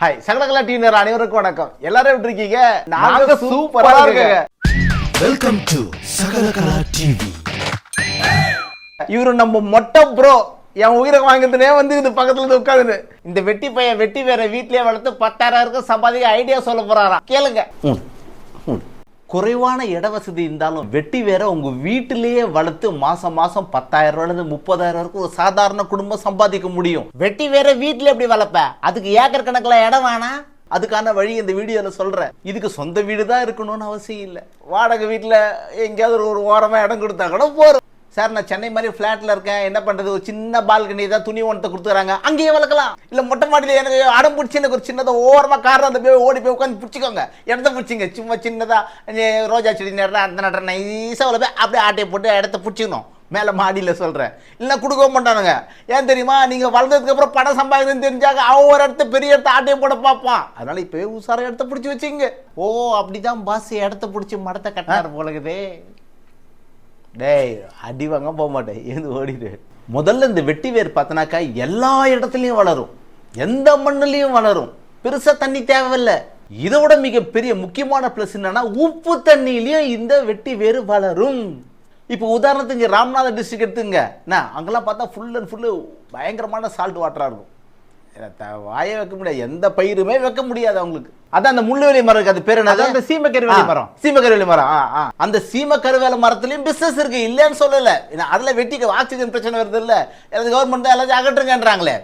Hi சகலகலா டிவினர் அனைவருக்கும் வணக்கம். எல்லாரும் எப்படி இருக்கீங்க? நாங்க சூப்பரா இருக்கீங்க. வெல்கம் டு சகலகலா டிவி இவரு நம்ம மொட்டை ப்ரோ என் உயிரை வாங்குறதுனே வந்து இது பக்கத்துல இருந்து உட்காந்துரு இந்த வெட்டி பையன் வெட்டி வேற வீட்லயே வளர்த்து பத்தாயிரம் இருக்கும் சம்பாதிக்க ஐடியா சொல்ல போறாராம். கேளுங்க. குறைவான இட வசதி இருந்தாலும் வெட்டி வேற உங்க வீட்டிலேயே வளர்த்து மாசம் மாசம் பத்தாயிரம் ரூபாயில இருந்து முப்பதாயிரம் வரைக்கும் ஒரு சாதாரண குடும்பம் சம்பாதிக்க முடியும். வெட்டி வேற வீட்டுல எப்படி வளர்ப்ப? அதுக்கு ஏக்கர் கணக்குல இடம் வேணாம் அதுக்கான வழி இந்த வீடியோல சொல்றேன். இதுக்கு சொந்த வீடு தான் இருக்கணும்னு அவசியம் இல்லை. வாடகை வீட்டுல எங்கேயாவது ஒரு- ஒரு ஓரமா இடம் கொடுத்தா கூட போறோம் சார் நான் சென்னை மாதிரி ஃப்ளாட்டில் இருக்கேன். என்ன பண்ணுறது ஒரு சின்ன பால்கனி தான் துணி ஒன்றத்தை கொடுத்துறாங்க. அங்கேயே வளர்க்கலாம். இல்லை மொட்டை மாடியில் எனக்கு அடம் பிடிச்சி எனக்கு ஒரு சின்னதாக ஓரமாக காரில் அந்த போய் ஓடி போய் உட்காந்து பிடிச்சிக்கோங்க. இடத்த பிடிச்சிங்க? சும்மா சின்னதாக ரோஜா செடி நடுற அந்த நடுற நைஸாக உள்ள போய் அப்படியே ஆட்டையை போட்டு இடத்த பிடிச்சிக்கணும். மேலே மாடியில் சொல்கிறேன் இல்லை கொடுக்க மாட்டானுங்க. ஏன் தெரியுமா? நீங்கள் வளர்ந்ததுக்கப்புறம் பணம் சம்பாதிக்கணும்னு தெரிஞ்சாங்க அவன் ஒரு இடத்த பெரிய இடத்த ஆட்டையை போட பார்ப்பான். அதனால் இப்போவே உசார இடத்த பிடிச்சி வச்சுங்க ஓ அப்படி தான் பாஸ் இடத்த பிடிச்சி மடத்தை கட்டினார் போலகுதே. டேய் அடி வாங்க போக மாட்டேன். ஏந்து ஓடிடு. முதல்ல இந்த வெட்டி வேர் பார்த்தனாக்கா எல்லா இடத்துலையும் வளரும். எந்த மண்ணுலையும் வளரும். பெருசாக தண்ணி தேவையில்லை. இதை விட மிகப்பெரிய முக்கியமான ப்ளஸ் என்னன்னா உப்பு தண்ணியிலையும் இந்த வெட்டி வேறு வளரும். இப்போ உதாரணத்துக்கு ராம்நாத ராமநாதர் டிஸ்ட்ரிக்ட் எடுத்துங்க என்ன அங்கெல்லாம் பார்த்தா ஃபுல் அண்ட் ஃபுல்லு பயங்கரமான சால்ட் வாட்டராக இருக்கும். வாயை வைக்க முடியாது. எந்த பயிருமே வைக்க முடியாது அவங்களுக்கு. அதான் அந்த முள்ளுவேலி மரம் இருக்கு அது பேர் என்ன அந்த மரம். சீமக்கருவேலி மரம் ஆ, ஆ. அந்த சீமக்கருவேல மரத்துலயும் பிசினஸ் இருக்கு இல்லைன்னு சொல்லல அதுல வெட்டி ஆக்சிஜன் பிரச்சனை வருது இல்ல கவர்மெண்ட் எல்லாத்தையும் அகற்றுங்கன்றாங்களே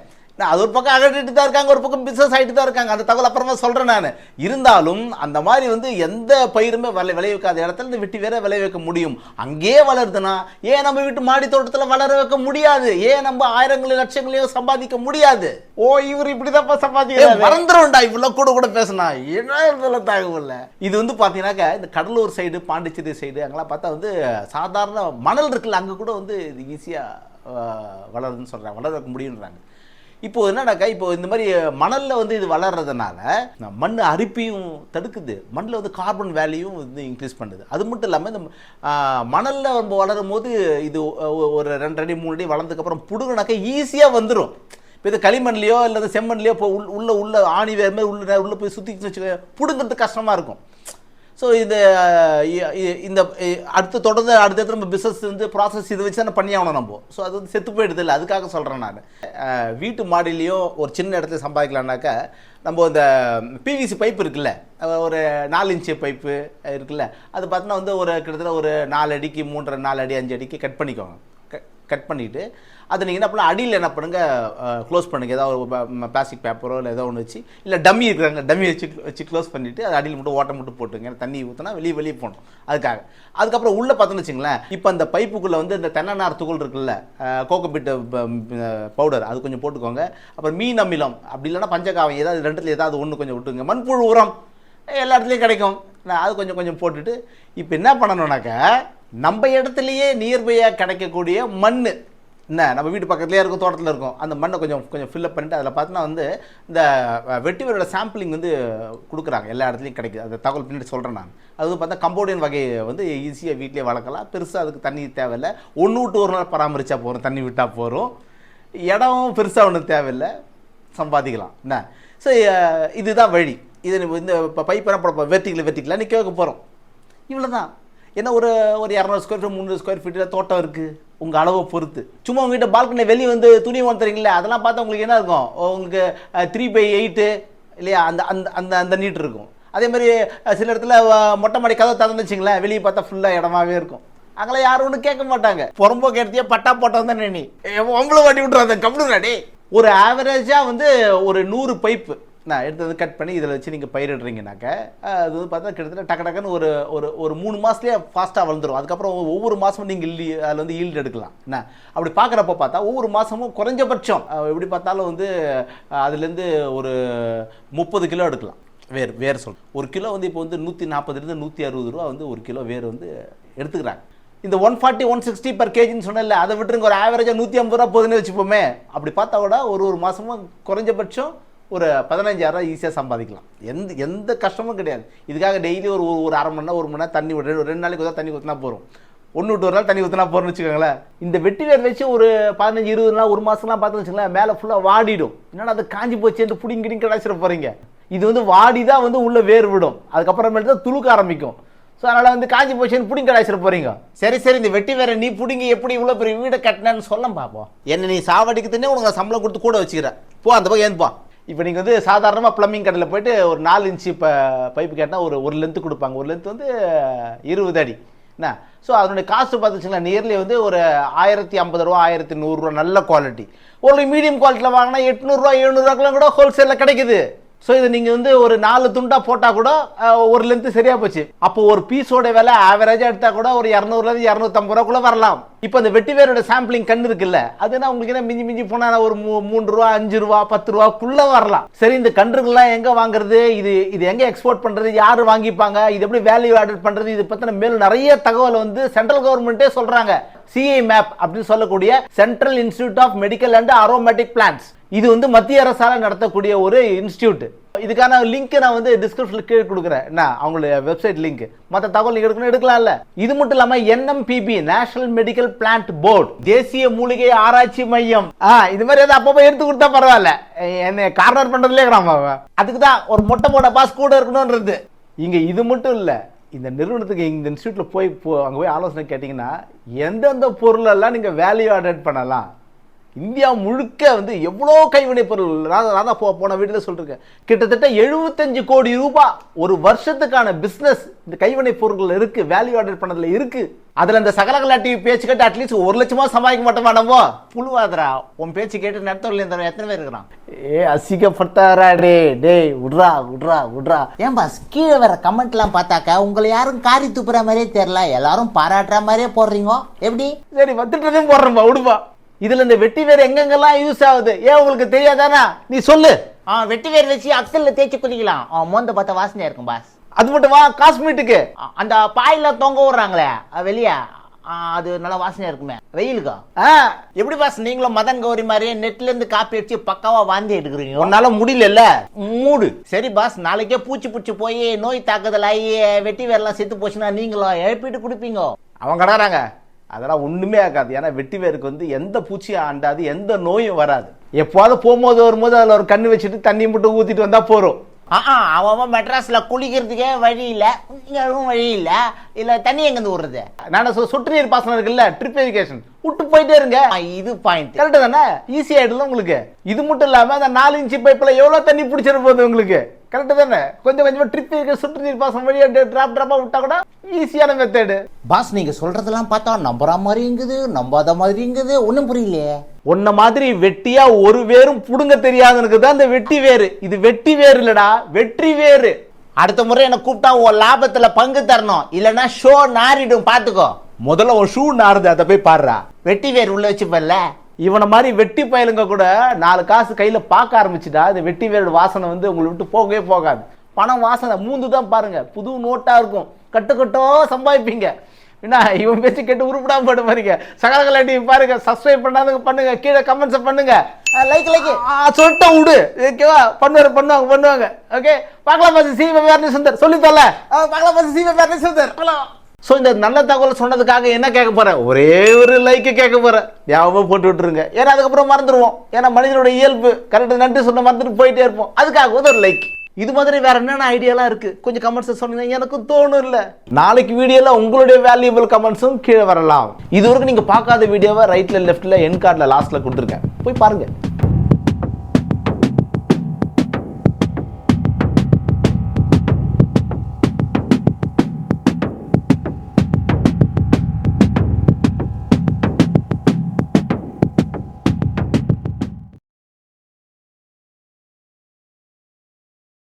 அது ஒரு பக்கம் அகற்றிட்டு தான் இருக்காங்க ஒரு பக்கம் பிசினஸ் ஆயிட்டு தான் இருக்காங்க. அந்த தகவல் அப்புறமா சொல்றேன் நான். இருந்தாலும் அந்த மாதிரி வந்து எந்த பயிருமே விளை விளைவிக்காத இடத்துல இந்த வெட்டி வேற விளைவிக்க முடியும். அங்கேயே வளருதுன்னா ஏன் நம்ம வீட்டு மாடி தோட்டத்துல வளர வைக்க முடியாது? ஏன் நம்ம ஆயிரங்களோ லட்சங்களையும் சம்பாதிக்க முடியாது? ஓ இவர் இப்படிதான் ஏய், சம்பாதிக்கிறாரு மறந்துடும்டா இவ்வளவு கூட கூட பேசினா. என்ன தகவல்ல இது வந்து பாத்தீங்கன்னாக்கா இந்த கடலூர் சைடு பாண்டிச்சேரி சைடு அங்கெல்லாம் பார்த்தா வந்து சாதாரண மணல் இருக்குல்ல அங்க கூட வந்து இது ஈஸியா வளருதுன்னு சொல்றாங்க வளர வைக்க முடியுன்றாங்க இப்போ என்னடாக்கா இப்போ இந்த மாதிரி மணலில் வந்து இது வளர்றதுனால மண் அரிப்பையும் தடுக்குது. மண்ணில் வந்து கார்பன் வேல்யூவும் வந்து இன்க்ரீஸ் பண்ணுது. அது மட்டும் இல்லாமல் இந்த மணலில் நம்ம வளரும் போது இது ஒரு ரெண்டு அடி மூணு அடி வளர்ந்ததுக்கப்புறம் புடுங்கினாக்கா ஈஸியாக வந்துடும் இப்போ இது களிமண்லையோ இல்லை செம்மண்லையோ இப்போ உள் உள்ள உள்ள ஆணி வேறு மாதிரி உள்ள உள்ளே போய் சுற்றிச்சு வச்சுக்க பிடுங்கிறது கஷ்டமாக இருக்கும். ஸோ இது இ- இ- இந்த அடுத்து தொடர்ந்து அடுத்தடுத்து நம்ம பிஸ்னஸ் வந்து ப்ராசஸ் இதை வச்சு தானே பண்ணி ஆகணும் நம்ம. ஸோ அது வந்து செத்து போயிடுது இல்லை அதுக்காக சொல்கிறேன் நான். வீட்டு மாடிலையும் ஒரு சின்ன இடத்துல சம்பாதிக்கலாம்னாக்கா நம்ம இந்த பிவிசி பைப் இருக்குல்ல ஒரு நாலு இன்ச்சு பைப்பு இருக்குல்ல அது பார்த்தோன்னா வந்து ஒரு கிட்டத்தட்ட ஒரு நாலு அடிக்கு மூன்றரை நாலு அடி அஞ்சு அடிக்கு கட் பண்ணிக்கோங்க. கட் பண்ணிவிட்டு அதை நீங்கள் என்ன பண்ணலாம் அடியில் என்ன பண்ணுங்கள் க்ளோஸ் பண்ணுங்கள் ஏதாவது ஒரு பிளாஸ்டிக் பேப்பரோ இல்லை ஏதோ ஒன்று வச்சு இல்லை டம்மி இருக்கிறாங்க டம்மி வச்சு வச்சு க்ளோஸ் பண்ணிவிட்டு அது அடியில் மட்டும் ஓட்டை மட்டும் போட்டுங்க. தண்ணி ஊற்றினா வெளியே வெளியே போகணும். அதுக்காக. அதுக்கப்புறம் உள்ளே பார்த்தோன்னு வச்சுங்களேன் இப்போ அந்த பைப்புக்குள்ளே வந்து இந்த தென்னநார் துகள் இருக்குல்ல கோகோபிட் பவுடர் அது கொஞ்சம் போட்டுக்கோங்க. அப்புறம் மீன் அமிலம் அப்படி இல்லைன்னா பஞ்சகாவம் ஏதாவது ரெண்டுத்துல ஏதாவது ஒன்று கொஞ்சம் விட்டுங்க மண்புழு உரம் எல்லா இடத்துலையும் கிடைக்கும். நான் அது கொஞ்சம் கொஞ்சம் போட்டுட்டு இப்போ என்ன பண்ணணும்னாக்கா நம்ம இடத்துலையே நியர்பையாக கிடைக்கக்கூடிய மண் என்ன? நம்ம வீட்டு பக்கத்துலேயே இருக்கும் தோட்டத்தில் இருக்கும். அந்த மண்ணை கொஞ்சம் கொஞ்சம் ஃபில்லப் பண்ணிட்டு அதில் பார்த்தீங்கன்னா வந்து இந்த வெட்டிவரோட வெட்டி சாம்பிளிங் வந்து கொடுக்குறாங்க. எல்லா இடத்துலையும் கிடைக்குது. அந்த தகவல் பின்னாடி சொல்கிறேன் நான். அது வந்து பார்த்தா கம்போடியன் வகையை வந்து ஈஸியாக வீட்டிலே வளர்க்கலாம். பெருசாக அதுக்கு தண்ணி தேவையில்லை. ஒன்று விட்டு ஒரு நாள் பராமரித்தா போகிறோம் தண்ணி விட்டால் போகிறோம் இடம் பெருசாக ஒன்றும் தேவையில்லை. சம்பாதிக்கலாம். என்ன? ஸோ இதுதான் வழி. இது இந்த இப்போ பைப்பெல்லாம் போட வெர்டிக்கல் வெர்டிக்கலாக நீ கேட்க போகிறோம் இவ்வளோ தான் என்ன ஒரு ஒரு இரநூறு ஸ்கொயர் ஃபீட் முந்நூறு ஸ்கொயர் ஃபீட்டில் தோட்டம் இருக்குது உங்கள் அளவை பொறுத்து. சும்மா உங்ககிட்ட பால்கனி வெளியே வந்து துணி வந்துறீங்களே அதெல்லாம் பார்த்தா உங்களுக்கு என்ன இருக்கும்? உங்களுக்கு த்ரீ பை எயிட்டு இல்லையா? அந்த அந்த அந்த அந்த நீட் இருக்கும். அதே மாதிரி சில இடத்துல மொட்டை மாடி கதவை திறந்து வச்சிங்களேன் வெளியே பார்த்தா ஃபுல்லாக இடமாவே இருக்கும். அங்கெல்லாம் யாரும் ஒன்றும் கேட்க மாட்டாங்க. புறம்போக்கு இடத்தையே பட்டா போட்டோம் தான் நீ. ஒம்பளை வாட்டி விட்டுறாங்க கம்ப்ளூ ஒரு ஆவரேஜாக வந்து ஒரு நூறு பைப்பு நான் எடுத்து வந்து கட் பண்ணி இதில் வச்சு நீங்கள் பயிரிடுறீங்கனாக்க அது வந்து பார்த்தா கிட்டத்தட்ட டக்கு டக்குன்னு ஒரு ஒரு ஒரு மூணு மாதத்துலேயே ஃபாஸ்ட்டாக வளர்ந்துரும். அதுக்கப்புறம் ஒவ்வொரு மாதமும் நீங்கள் இல்லி அதில் வந்து ஈல்டு எடுக்கலாம். என்ன? அப்படி பார்க்குறப்ப பார்த்தா ஒவ்வொரு மாதமும் குறைஞ்சபட்சம் எப்படி பார்த்தாலும் வந்து அதுலேருந்து ஒரு முப்பது கிலோ எடுக்கலாம். வேர் வேர் சொல். ஒரு கிலோ வந்து இப்போ வந்து நூற்றி நாற்பதுலேருந்து நூற்றி அறுபது ரூபா வந்து ஒரு கிலோ வேர் வந்து எடுத்துக்கிறாங்க. இந்த one forty one sixty per கேஜின்னு சொன்னல அதை விட்டுருங்க. ஒரு ஆவரேஜாக நூற்றி ஐம்பது ரூபா போதுன்னு வச்சுப்போமே. அப்படி பார்த்தா கூட ஒரு ஒரு மாதமும் குறைஞ்சபட்சம் ஒரு பதினஞ்சாயிரம் ஈஸியாக சம்பாதிக்கலாம். எந்த எந்த கஷ்டமும் கிடையாது. இதுக்காக டெய்லி ஒரு ஒரு- ஒரு அரை மணி நேரம் ஒரு மணி நேரம் தண்ணி விட ரெண்டு நாளைக்கு ஒரு தண்ணி ஊற்றினா போகிறோம் ஒன்று விட்டு ஒரு நாள் தண்ணி ஊற்றினா போகிறோம்னு வச்சுக்கோங்களேன். இந்த வெட்டி வேர் வச்சு ஒரு பதினஞ்சு இருபது நாள் ஒரு மாதம்லாம் பார்த்தோன்னு வச்சுக்கோங்களேன் மேலே ஃபுல்லாக வாடிடும். என்னடா அது காஞ்சி போச்சுன்னு புடிங்க கிடிங்க போகிறீங்க இது வந்து வாடி தான் வந்து உள்ளே வேர் விடும். அதுக்கப்புறமேட்டு தான் துளுக்க ஆரம்பிக்கும். ஸோ அதனால் வந்து காஞ்சி போச்சுன்னு புடிங்க கடாச்சிட போகிறீங்க சரி சரி இந்த வெட்டி வேற நீ புடிங்கி எப்படி இவ்வளோ பெரிய வீடை கட்டினேன்னு சொல்ல பார்ப்போம் என்ன நீ சாவடிக்குதுன்னே உனக்கு சம்பளம் கொடுத்து கூட வச்சுக்கிற போ அந்த பக்கம் ஏன்பா இப்போ நீங்கள் வந்து சாதாரணமாக ப்ளம்பிங் கடையில் போயிட்டு ஒரு நாலு இன்ச்சு இப்போ பைப்பு கேட்டால் ஒரு ஒரு லென்த்து கொடுப்பாங்க. ஒரு லென்த் வந்து இருபது அடி. என்ன? ஸோ அதனுடைய காசு பார்த்துச்சிங்கன்னா நியர்லி வந்து ஒரு ஆயிரத்தி ஐம்பது ரூபா ஆயிரத்தி நூறுரூவா நல்ல குவாலிட்டி ஒரு மீடியம் குவாலிட்டியில் வாங்கினா எட்நூறுரூவா எழுநூறுவாக்கெலாம் கூட ஹோல்சேலில் கிடைக்குது. ஸோ இது நீங்கள் வந்து ஒரு நாலு துண்டாக போட்டால் கூட ஒரு லென்த்து சரியாக போச்சு. அப்போ ஒரு பீஸோட விலை ஆவரேஜாக எடுத்தால் கூட ஒரு இரநூறுலேருந்து இரநூத்தம்பது ரூபாக்குள்ள வரலாம். இப்போ அந்த வெட்டிவேரோட சாம்பிளிங் கண் இருக்குல்ல அது என்ன உங்களுக்கு என்ன மிஞ்சி மிஞ்சி போனால் ஒரு மூ மூன்று ரூபா அஞ்சு ரூபா பத்து ரூபாக்குள்ளே வரலாம். சரி இந்த கன்றுகள்லாம் எங்கே வாங்குறது? இது இது எங்கே எக்ஸ்போர்ட் பண்ணுறது யார் வாங்கிப்பாங்க? இது எப்படி வேல்யூ ஆடட் பண்ணுறது இது பற்றின மேலும் நிறைய தகவல் வந்து சென்ட்ரல் கவர்மெண்ட்டே சொல்கிறாங்க சிஐ மேப் அப்படின்னு சொல்லக்கூடிய central institute of medical and aromatic plants இது வந்து மத்திய அரசால் நடத்தக்கூடிய ஒரு இன்ஸ்டியூட். இதுக்கான லிங்க் நான் வந்து டிஸ்கிரிப்ஷன்ல கீழே கொடுக்குறேன். என்ன? அவங்களுடைய வெப்சைட் லிங்க் மற்ற தகவல் நீங்க எடுக்கணும் எடுக்கலாம்ல. இது மட்டும் இல்லாம NMPB national medical plant board தேசிய மூலிகை ஆராய்ச்சி மையம். ஆ இது மாதிரி ஏதாவது அப்பப்போ எடுத்து கொடுத்தா பரவாயில்ல. என்னை கார்னர் பண்றதுலே இருக்கிறான் அதுக்கு தான் ஒரு மொட்டை போட பாஸ் கூட இருக்கணும்ன்றது. இங்க இது மட்டும் இல்ல. இந்த நிறுவனத்துக்கு இந்த இன்ஸ்டியூட்ல போய் போ அங்க போய் ஆலோசனை கேட்டீங்கன்னா எந்தெந்த பொருளெல்லாம் நீங்க வேல்யூ ஆடட் பண்ணலாம்? இந்தியா முழுக்க வந்து எவ்வளோ கைவினை பொருள் ராதா ராதா போ போன வீட்டில் சொல்லிருக்கேன். கிட்டத்தட்ட எழுபத்தஞ்சு கோடி ரூபாய் ஒரு வருஷத்துக்கான பிஸ்னஸ் இந்த கைவினை பொருட்கள் இருக்கு வேல்யூ ஆடட் பண்ணதுல இருக்கு. அதுல இந்த சகலகலா டிவி பேச்சு கேட்டு அட்லீஸ்ட் ஒரு லட்சமா சமாளிக்க மாட்டோமா நம்ம புழுவாதரா உன் பேச்சு கேட்டு நடத்தல இந்த எத்தனை பேர் இருக்கிறான்? ஏ அசிங்கப்பட்டாரா டே டேய் விட்றா விட்றா விட்றா. ஏன் பாஸ் கீழே வர கமெண்ட்லாம் பார்த்தாக்கா உங்களை யாரும் காரி துப்புற மாதிரியே தெரியல. எல்லாரும் பாராட்டுற மாதிரியே போடுறீங்க? எப்படி? சரி வந்துட்டதும் போடுறேன்பா விடுப்பா. இதுல இந்த வெட்டி வேறு எங்கெங்கெல்லாம் யூஸ் ஆகுது? ஏன் உங்களுக்கு தெரியாதானா? நீ சொல்லு. ஆ வெட்டி வேர் வச்சு அக்கல்ல தேய்ச்சி குளிக்கலாம் ஆ, மோந்த பார்த்த வாசனையா இருக்கும் பாஸ். அது மட்டும் வா காஸ்மெட்டிக்கு அந்த பாயில தொங்க விடுறாங்களே வெளிய. அது நல்லா வாசனையா இருக்குமே. வெயிலுக்கா? ஆ. எப்படி பாஸ் நீங்களும் மதன் கௌரி மாதிரியே நெட்ல இருந்து காப்பி அடிச்சு பக்காவா வாந்தி எடுக்கிறீங்க? உன்னால முடியல மூடு. சரி பாஸ் நாளைக்கே பூச்சி பூச்சி போய் நோய் தாக்குதல் ஆகி வெட்டி வேர்லாம் செத்து போச்சுன்னா நீங்களும் எழுப்பிட்டு குடிப்பீங்க? அவங்க கடாறாங்க அதெல்லாம் ஒண்ணுமே ஆகாது. ஏன்னா வெட்டி வேருக்கு வந்து எந்த பூச்சியும் ஆண்டாது எந்த நோயும் வராது. எப்போது போகும்போது வரும்போது அதில் ஒரு கண்ணு வச்சுட்டு தண்ணி மட்டும் ஊத்திட்டு வந்தா போறோம். ஆ ஆ, அவன் மெட்ராஸ்ல குளிக்கிறதுக்கே வழி இல்ல. வழி இல்ல. இல்ல தண்ணி எங்கிருந்து விடுறது நான் சொட்டு நீர் பாசனம் இருக்குல்ல ட்ரிப் இரிகேஷன் விட்டு போயிட்டே இருங்க. இது பாயிண்ட் கரெக்டு தானே? ஈஸி ஆயிடும்ல உங்களுக்கு. இது மட்டும் இல்லாம அந்த நாலு இன்ச்சு பைப்ல எவ்வளவு தண்ணி பிடிச்சிட போகுது உங்களுக்கு? கரெக்டு தானே? கொஞ்சம் கொஞ்சமா ட்ரிப் இருக்க சொட்டு நீர் பாசனம் வழியா டிராப் டிராப்பா விட்டா கூட ஈஸியான மெத்தேடு பாஸ் நீங்க சொல்றதெல்லாம் பார்த்தா நம்புற மாதிரி இருக்குது நம்பாத மாதிரி இருக்குது. ஒண்ணும் புரியலையே. உன்ன மாதிரி வெட்டியா ஒரு வேரும் புடுங்க தெரியாதனுக்கு தான் இந்த வெட்டி வேறு இது வெட்டி வேறு இல்லடா வெற்றி வேறு அடுத்த முறை என்ன கூப்பிட்டா உன் லாபத்துல பங்கு தரணும். இல்லனா ஷோ நாரிடும் பாத்துக்கோ முதல்ல ஒரு ஷூ நாறுது அதை போய் பாடுறா. வெட்டி வேர் உள்ள வச்சுப்பல்ல இவனை மாதிரி வெட்டி பயலுங்க கூட நாலு காசு கையில பார்க்க ஆரம்பிச்சுட்டா இந்த வெட்டி வேரோட வாசனை வந்து உங்களை விட்டு போகவே போகாது. பணம் வாசனை மூந்து தான் பாருங்க. புது நோட்டா இருக்கும். கட்டு கட்டோ சம்பாதிப்பீங்க. என்ன இவன் பேச்சு கேட்டு உருப்படாம போட்டு பாருங்க சகலகலாட்டி பாருங்க சப்ஸ்கிரைப் பண்ணாதவங்க பண்ணுங்க கீழே கமெண்ட்ஸ் பண்ணுங்க. லைக் லைக் சொல்லிட்ட விடு. ஓகேவா? பண்ணுவாரு பண்ணுவாங்க பண்ணுவாங்க. ஓகே? பார்க்கலாம் பாசி சி வேறு சுந்தர். சொல்லி தரல பார்க்கலாம் பாஸ் சீவ பேர் சுந்தர். ஸோ இந்த நல்ல தகவல் சொன்னதுக்காக என்ன கேட்க போகிறேன் ஒரே ஒரு லைக்கு கேட்க போகிறேன் ஞாபகம் போட்டு விட்டுருங்க. ஏன்னா அதுக்கப்புறம் மறந்துடுவோம் ஏன்னா மனிதனோட இயல்பு. கரெக்டாக நன்றி சொன்ன மறந்துட்டு போயிட்டே இருப்போம். அதுக்காக வந்து ஒரு லைக் இது மாதிரி வேற என்னென்ன ஐடியாலாம் இருக்கு? கொஞ்சம் கமெண்ட்ஸ் சொன்னீங்க எனக்கும் தோணும் இல்லை. நாளைக்கு வீடியோல உங்களுடைய வேல்யூபிள் கமெண்ட்ஸும் கீழே வரலாம். இது வரைக்கும் நீங்க பார்க்காத வீடியோவை ரைட்ல லெஃப்ட்ல என் கார்டில் லாஸ்ட்ல கொடுத்துருக்கேன். போய் பாருங்க.